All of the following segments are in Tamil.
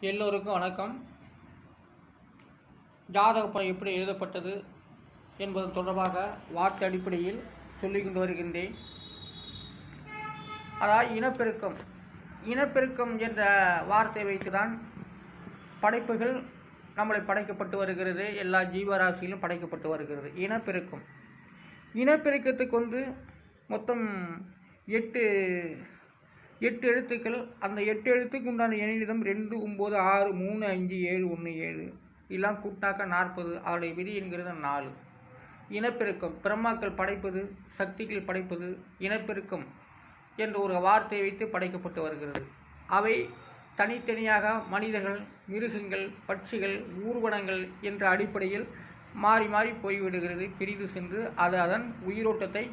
எல்லோருக்கும் வணக்கம். ஜாதக படம் எப்படி எழுதப்பட்டது என்பது தொடர்பாக வார்த்தை அடிப்படையில் சொல்லிக் கொண்டு வருகின்றேன். அதாவது இனப்பெருக்கம் இனப்பெருக்கம் என்ற வார்த்தை வைத்துதான் படைப்புகள் நம்மளை படைக்கப்பட்டு வருகிறது. எல்லா ஜீவராசியிலும் படைக்கப்பட்டு வருகிறது. இனப்பெருக்கம். இனப்பெருக்கத்துக்கு வந்து மொத்தம் எட்டு எட்டு எழுத்துக்கள் அந்த எட்டு எழுத்துக்கு உண்டான எண்ணிடம் ரெண்டு ஒம்பது ஆறு மூணு அஞ்சு ஏழு ஒன்று ஏழு. எல்லாம் கூட்டாக்க நாற்பது. அதோடைய விதி என்கிறது நாலு. இனப்பெருக்கம் பிரம்மாக்கள் படைப்பது சக்திகள் படைப்பது இனப்பெருக்கம் என்ற ஒரு வார்த்தையை வைத்து படைக்கப்பட்டு வருகிறது. அவை தனித்தனியாக மனிதர்கள் மிருகங்கள் பட்சிகள் ஊர்வனங்கள் என்ற அடிப்படையில் மாறி மாறி போய்விடுகிறது. பிரிந்து சென்று அது அதன் உயிரோட்டத்தை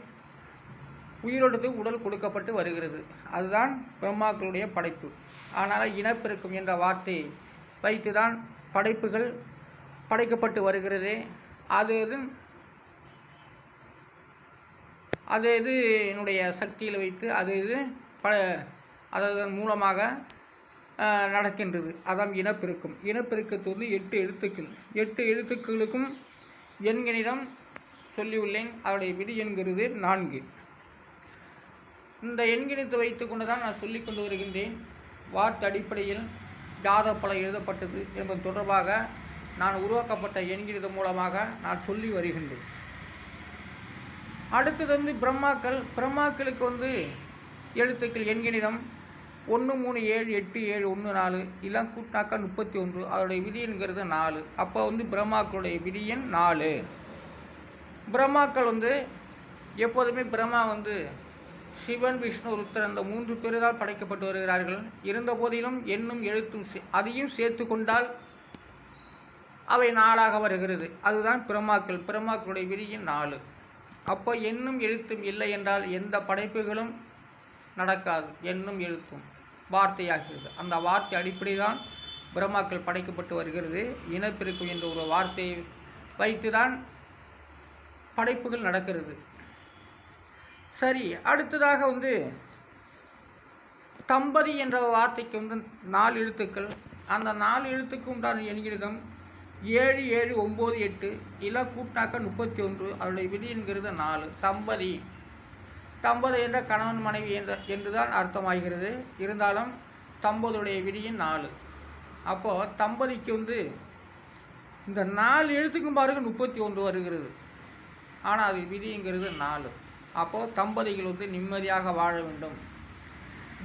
உயிரோடு உடல் கொடுக்கப்பட்டு வருகிறது. அதுதான் பிரம்மாக்களுடைய படைப்பு. ஆனால் இனப்பெருக்கம் என்ற வார்த்தையை வைத்துதான் படைப்புகள் படைக்கப்பட்டு வருகிறது. அது இது அது இது என்னுடைய சக்தியில் வைத்து அது இது ப அதன் மூலமாக நடக்கின்றது. அதான் இனப்பெருக்கம். இனப்பெருக்கத்து வந்து எட்டு எழுத்துக்கள். எட்டு எழுத்துக்களுக்கும் எண்கணிதம் சொல்லியுள்ளேன். அதோடைய விதி என்கிறது நான்கு. இந்த எண்கணித்து வைத்துக்கொண்டு தான் நான் சொல்லிக் கொண்டு வருகின்றேன். வார்த்தை அடிப்படையில் ஜாத பலம் எழுதப்பட்டது என்பது தொடர்பாக நான் உருவாக்கப்பட்ட எண்கிணிதம் மூலமாக நான் சொல்லி வருகின்றேன். அடுத்தது வந்து பிரம்மாக்கள். பிரம்மாக்களுக்கு வந்து எழுத்துக்கள் எண்கிணிதம் ஒன்று மூணு ஏழு எட்டு ஏழு ஒன்று நாலு எல்லாம் கூட்டினாக்கா முப்பத்தி ஒன்று அதோடைய விதிங்கிறது நாலு. அப்போ வந்து பிரம்மாக்களுடைய விதியன் நாலு. பிரம்மாக்கள் வந்து எப்போதுமே பிரம்மா வந்து சிவன் விஷ்ணு ருத்தர் அந்த மூன்று பேரால் படைக்கப்பட்டு வருகிறார்கள். இருந்த போதிலும் எண்ணும் எழுத்தும் சே- அதையும் சேர்த்து கொண்டால் அவை நாளாக வருகிறது. அதுதான் பிரம்மாக்கள் பிரம்மாக்களுடைய விதியின் நாலு. அப்போ எண்ணும் எழுத்தும் இல்லை என்றால் எந்த படைப்புகளும் நடக்காது. எண்ணும் எழுத்தும் வார்த்தையாகிறது. அந்த வார்த்தை அடிப்படை தான் பிரம்மாக்கள் படைக்கப்பட்டு வருகிறது. இனப்பெருக்கம் என்ற ஒரு வார்த்தையை வைத்துதான் படைப்புகள் நடக்கிறது. சரி அடுத்ததாக வந்து தம்பதி என்ற வார்த்தைக்கு வந்து நாலு எழுத்துக்கள். அந்த நாலு எழுத்துக்கு உண்டான எண்கிருதம் ஏழு ஏழு ஒம்பது எட்டு இல்லை கூட்டாக்க முப்பத்தி ஒன்று அதனுடைய விதி என்கிறது நாலு. தம்பதி. தம்பதி என்ற கணவன் மனைவி என்ற என்றுதான் அர்த்தமாகிறது. இருந்தாலும் தம்பதுடைய விதியின் நாலு. அப்போது தம்பதிக்கு வந்து இந்த நாலு எழுத்துக்கும் பாருங்க முப்பத்தி ஒன்று வருகிறது. ஆனால் அது விதிங்கிறது நாலு. அப்போது தம்பதிகள் வந்து நிம்மதியாக வாழ வேண்டும்.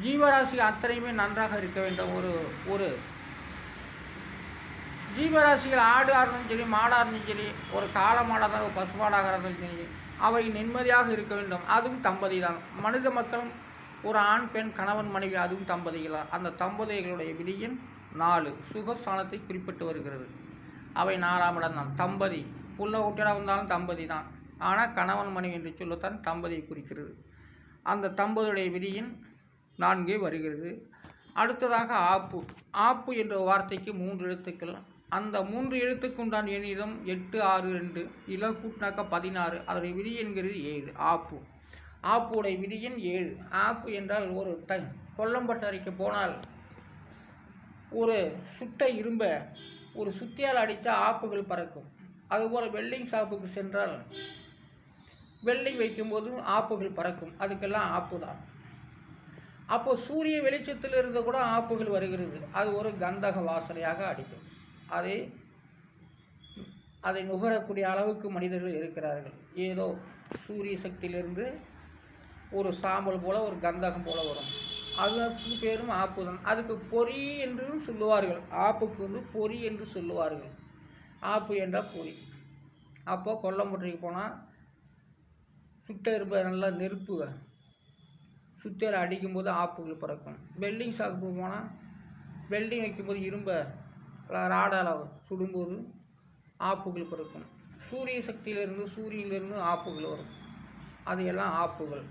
ஜீவராசிகள் அத்தனையுமே நன்றாக இருக்க வேண்டும். ஒரு ஒரு. ஜீவராசிகள் ஆடாக இருந்தாலும் சரி மாடாக இருந்தாலும் சரி ஒரு காலமாடாக பசுமாடாக இருந்தாலும் சரி அவை நிம்மதியாக இருக்க வேண்டும். அதுவும் தம்பதி தான் மனித மக்களும் ஒரு ஆண் பெண் கணவன் மனைவி அதுவும் தம்பதிகள் அந்த தம்பதிகளுடைய விதியின் நாலு. சுகஸ்தானத்தை குறிப்பிட்டு வருகிறது. அவை நாலாம் இடம் தான். தம்பதி. புள்ள ஒட்டியாக வந்தாலும் தம்பதி தான் ஆனால் கணவன் மனைவி என்று சொல்லத்தான் தம்பதியை குறிக்கிறது. அந்த தம்பதியுடைய விதியின் நான்கே வருகிறது. அடுத்ததாக ஆப்பு. ஆப்பு என்ற வார்த்தைக்கு மூன்று எழுத்துக்கள். அந்த மூன்று எழுத்துக்கு உண்டான எண்ணிடம் எட்டு ஆறு ரெண்டு இல கூட்டினாக்கா பதினாறு. அதனுடைய விதி என்கிறது ஏழு ஆப்பு. ஆப்புடைய விதியின் ஏழு. ஆப்பு என்றால் ஒரு ட கொல்லம்பட்டறைக்கு போனால் ஒரு சுட்ட இரும்பை ஒரு சுத்தியால் அடித்தா ஆப்புகள் பறக்கும். அதுபோல் வெல்டிங் ஷாப்புக்கு சென்றால் வெள்ளை வைக்கும்போது ஆப்புகள் பறக்கும். அதுக்கெல்லாம் ஆப்பு தான். அப்போது சூரிய வெளிச்சத்தில் இருந்து கூட ஆப்புகள் வருகிறது. அது ஒரு கந்தக வாசனையாக அடிக்கும். அதை அதை நுகரக்கூடிய அளவுக்கு மனிதர்கள் இருக்கிறார்கள். ஏதோ சூரிய சக்தியிலிருந்து ஒரு சாம்பல் போல் ஒரு கந்தகம் போல் வரும். அதுக்கு பேரும் ஆப்பு தான். அதுக்கு பொறி என்றும் சொல்லுவார்கள். ஆப்புக்கு வந்து பொறி என்று சொல்லுவார்கள். ஆப்பு என்றால் பொறி. அப்போது கொல்லம்புட்டைக்கு போனால் சுட்ட இருப்ப நல்லா நெருப்பு. சுத்தியால் அடிக்கும்போது ஆப்புகள் பறக்கும். வெல்டிங் ஷாப்புக்கு போனால் வெல்டிங் வைக்கும்போது இரும்பை ராடால் சுடும்போது ஆப்புகள் பறக்கும். சூரிய சக்தியிலிருந்து சூரியனிலிருந்து ஆப்புகள் வரும். அது எல்லாம் ஆப்புகள்.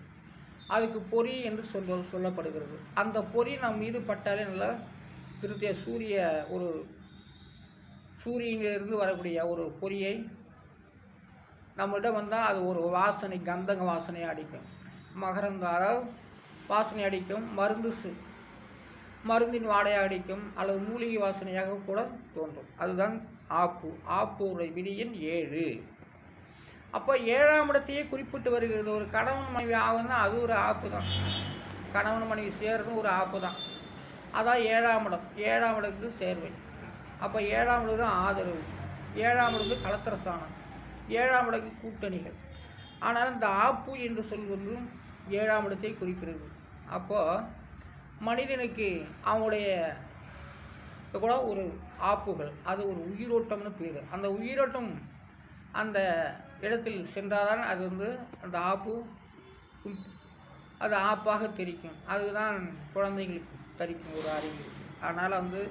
அதுக்கு பொறி என்று சொல்ல சொல்லப்படுகிறது. அந்த பொறி நம் மீது பட்டாலே நல்லா திருத்திய சூரிய ஒரு சூரியனிலிருந்து வரக்கூடிய ஒரு பொறியை நம்மள்கிட்ட வந்தால் அது ஒரு வாசனை கந்தக வாசனை அடிக்கும். மகரந்த அதாவது வாசனை அடிக்கும் மருந்து சு மருந்தின் வாடையாக அடிக்கும் அல்லது மூலிகை வாசனையாக கூட தோன்றும். அதுதான் ஆப்பு. ஆப்பூரை விதியின் ஏழு. அப்போ ஏழாம் இடத்தையே குறிப்பிட்டு வருகிறது. ஒரு கணவன் மனைவி ஆகுதுன்னா அது ஒரு ஆப்பு தான். கணவன் மனைவி சேர்றதும் ஒரு ஆப்பு தான். அதான் ஏழாம் இடம். ஏழாம் இடத்துக்கு சேர்வை. அப்போ ஏழாம் இடம் ஆதரவு. ஏழாம் இடத்துக்கு கலத்திரஸ்தானம் ஏழாம் இடத்துக்கு கூட்டணிகள். ஆனால் இந்த ஆப்பு என்று சொல் வந்து ஏழாம் இடத்தை குறிக்கிறது. அப்போது மனிதனுக்கு அவனுடைய கூட ஒரு ஆப்புகள் அது ஒரு உயிரோட்டம்னு பேர். அந்த உயிரோட்டம் அந்த இடத்தில் சென்றால்தான் அது வந்து அந்த ஆப்பு அது ஆப்பாக தெரிக்கும். அதுதான் குழந்தைகளுக்கு தரிக்கும் ஒரு அறிவு அதனால் வந்து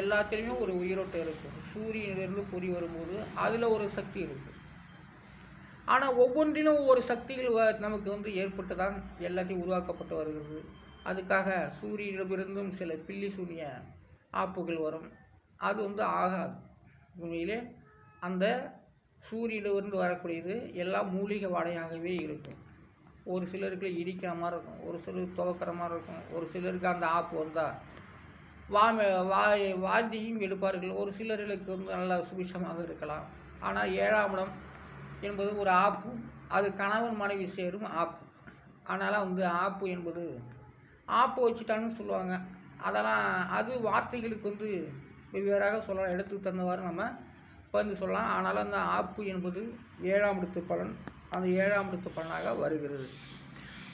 எல்லாத்துலேயுமே ஒரு உயிரோட்டம் இருக்கும் சூரியனிலிருந்து பொறி வரும்போது அதில் ஒரு சக்தி இருக்குது ஆனால் ஒவ்வொன்றிலும் ஒவ்வொரு சக்திகள் வ- நமக்கு வந்து ஏற்பட்டு தான் எல்லாத்தையும் உருவாக்கப்பட்டு வருகிறது. அதுக்காக சூரியனிடமிருந்தும் சில பில்லி சூனிய ஆப்புகள் வரும். அது வந்து ஆகாது. உண்மையிலே அந்த சூரியனிடமிருந்து வரக்கூடியது எல்லாம் மூலிகை வாடையாகவே இருக்கும். ஒரு சிலருக்கு இடிக்கிற மாதிரி இருக்கும். ஒரு சிலருக்கு துவக்கிற மாதிரி இருக்கும். ஒரு சிலருக்கு அந்த ஆப்பு வந்தால் வா வாய் வாந்தியும் எடுப்பார்கள். ஒரு சிலர்களுக்கு வந்து நல்லா சுபிஷமாக இருக்கலாம். ஆனால் ஏழாம் இடம் என்பது ஒரு ஆப்பு. அது கணவன் மனைவி சேரும் ஆப்பு. அதனால் வந்து ஆப்பு என்பது ஆப்பு வச்சுட்டான்னு சொல்லுவாங்க. அதெல்லாம் அது வார்த்தைகளுக்கு வந்து வெவ்வேறாக சொல்லலாம். எடுத்து தந்தவாறு நம்ம வந்து சொல்லலாம். ஆனால் அந்த ஆப்பு என்பது ஏழாம் இடத்து பலன். அந்த ஏழாம் இடத்து பலனாக வருகிறது.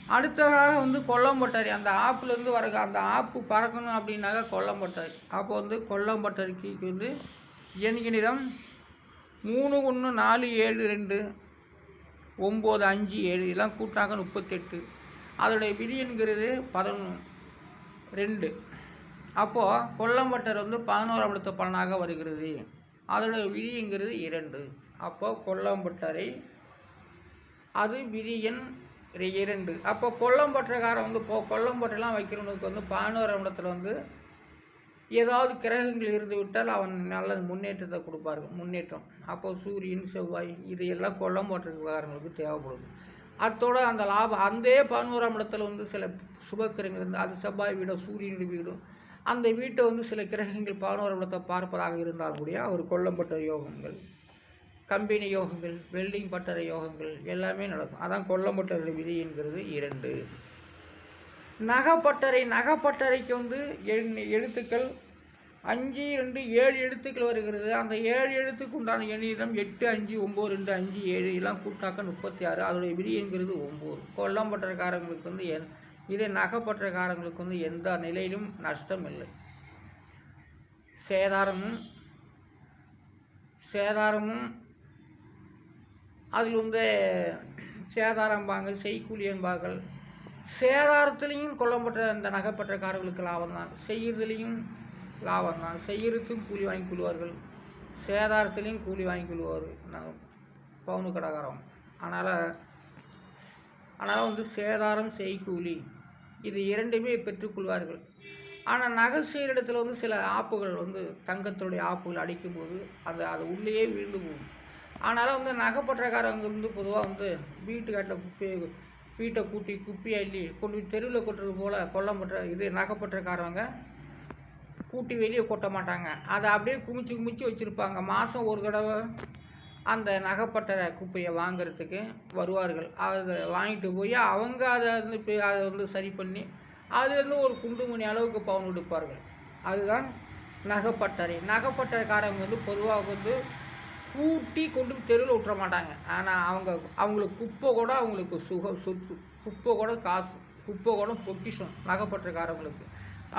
அடுத்ததாக வந்து கொல்லம்பட்டரி அந்த ஆப்புலேருந்து வர அந்த ஆப்பு பறக்கணும் அப்படின்னாக்க கொல்லம்பட்டரி அப்போ வந்து கொல்லம்பட்டரிக்கு வந்து எண்கிணிதம் மூணு ஒன்று நாலு ஏழு ரெண்டு ஒம்பது அஞ்சு ஏழு இதெல்லாம் கூட்டாக முப்பத்தெட்டு. அதோடைய விதி என்கிறது பதினொன்று ரெண்டு. அப்போது கொல்லம்பட்டர் வந்து பதினோராம் இடத்து பலனாக வருகிறது. அதோட விதிங்கிறது இரண்டு. அப்போது கொல்லம்பட்டரை அது விதி எண் இரண்டு. அப்போ கொல்லம்பட்டக்காரன் வந்து இப்போ கொல்லம்பட்டெல்லாம் வைக்கிறவனுக்கு வந்து பதினோராம் இடத்துல வந்து ஏதாவது கிரகங்கள் இருந்து விட்டால் அவன் நல்ல முன்னேற்றத்தை கொடுப்பார்கள் முன்னேற்றம். அப்போ சூரியன் செவ்வாய் இது எல்லாம் விவகாரங்களுக்கு தேவைப்படுது. அத்தோட அந்த லாபம் அந்த பதினோராம் இடத்துல வந்து சில சுபக்கிரகங்கள் இருந்து அது செவ்வாய் வீடும் சூரியனுடைய வீடும் அந்த வீட்டை வந்து சில கிரகங்கள் பதினோராம் இடத்தை பார்ப்பதாக இருந்தால் கூட அவர் கொல்லம்பட்ட யோகங்கள் கம்பெனி யோகங்கள் வெல்டிங் பட்டறை யோகங்கள் எல்லாமே நடக்கும். அதான் கொல்லம்பட்டறை விதி என்கிறது இரண்டு. நகைப்பட்டறை நகைப்பட்டறைக்கு வந்து எண் எழுத்துக்கள் அஞ்சு ரெண்டு ஏழு எழுத்துக்கள் வருகிறது. அந்த ஏழு எழுத்துக்கு உண்டான எண்ணிடம் எட்டு அஞ்சு ஒம்பது ரெண்டு அஞ்சு ஏழு எல்லாம் கூட்டாக்க முப்பத்தி ஆறு அதோடைய விதி ஒம்பது. கொல்லம்பட்டறைக்காரங்களுக்கு வந்து என் இதே நகைப்பட்டறைக்காரங்களுக்கு வந்து எந்த நிலையிலும் நஷ்டம் இல்லை. சேதாரமும் சேதாரமும் அதில் வந்து சேதாரம்பாங்க செய்கூலி என்பார்கள் சேதாரத்துலேயும் கொல்லப்பட்ட அந்த நகைப்பற்றக்காரர்களுக்கு லாபம் தான். செய்கிறதுலேயும் லாபம் தான். செய்கிறதுக்கும் கூலி வாங்கி கொள்வார்கள். சேதாரத்துலேயும் கூலி வாங்கி கொள்வார். நான் பவுனு கடைக்காரன். அதனால் ஆனால் வந்து சேதாரம் செய்கூலி இது இரண்டுமே பெற்றுக்கொள்வார்கள் ஆனால் நகை செய்கிற இடத்துல வந்து சில ஆப்புகள் வந்து தங்கத்துடைய ஆப்புகள் அடிக்கும்போது அது அது உள்ளேயே வீழ்ந்து போகும். அதனால் வந்து நகைப்பற்றக்காரங்க வந்து பொதுவாக வந்து வீட்டுக்காட்டில் குப்பையை வீட்டை கூட்டி குப்பி அள்ளி கொண்டு போய் தெருவில் கொட்டுறது போல் கொல்லப்பட்ட இது நகைப்பற்றக்காரவங்க கூட்டி வெளியே கொட்ட மாட்டாங்க. அதை அப்படியே குமிச்சு குமிச்சு வச்சுருப்பாங்க. மாதம் ஒரு தடவை அந்த நகைப்பட்டற குப்பையை வாங்குறதுக்கு வருவார்கள். அதை வாங்கிட்டு போய் அவங்க அதை வந்து அதை வந்து சரி பண்ணி அது வந்து ஒரு குண்டுமணி அளவுக்கு பவுன் எடுப்பார்கள். அதுதான் நகைப்பட்டறை. நகைப்பட்டறைக்காரங்க வந்து பொதுவாக வந்து கூட்டி கொண்டு தெருவில் விட்டுற மாட்டாங்க. ஆனால் அவங்க அவங்களுக்கு குப்பை கூட அவங்களுக்கு சுகம் சொத்து குப்பை கூட காசு குப்பை கூட பொக்கிஷம் நகைப்பட்டிருக்காரவங்களுக்கு.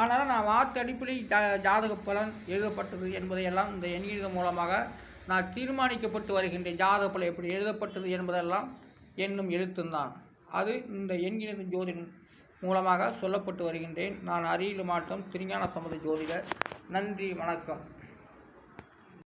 ஆனால் நான் வார்த்தை அடிப்படையில் ஜா ஜாதக பலன் எழுதப்பட்டது என்பதையெல்லாம் இந்த எண்கணிதம் மூலமாக நான் தீர்மானிக்கப்பட்டு வருகின்றேன். ஜாதக பலன் எப்படி எழுதப்பட்டது என்பதெல்லாம் என்னும் எழுத்துந்தான் அது இந்த எண்கணித ஜோதிடன் மூலமாக சொல்லப்பட்டு வருகின்றேன். நான் அரியலு மாவட்டம் திருஞான சம்மத ஜோதிடர். நன்றி வணக்கம்.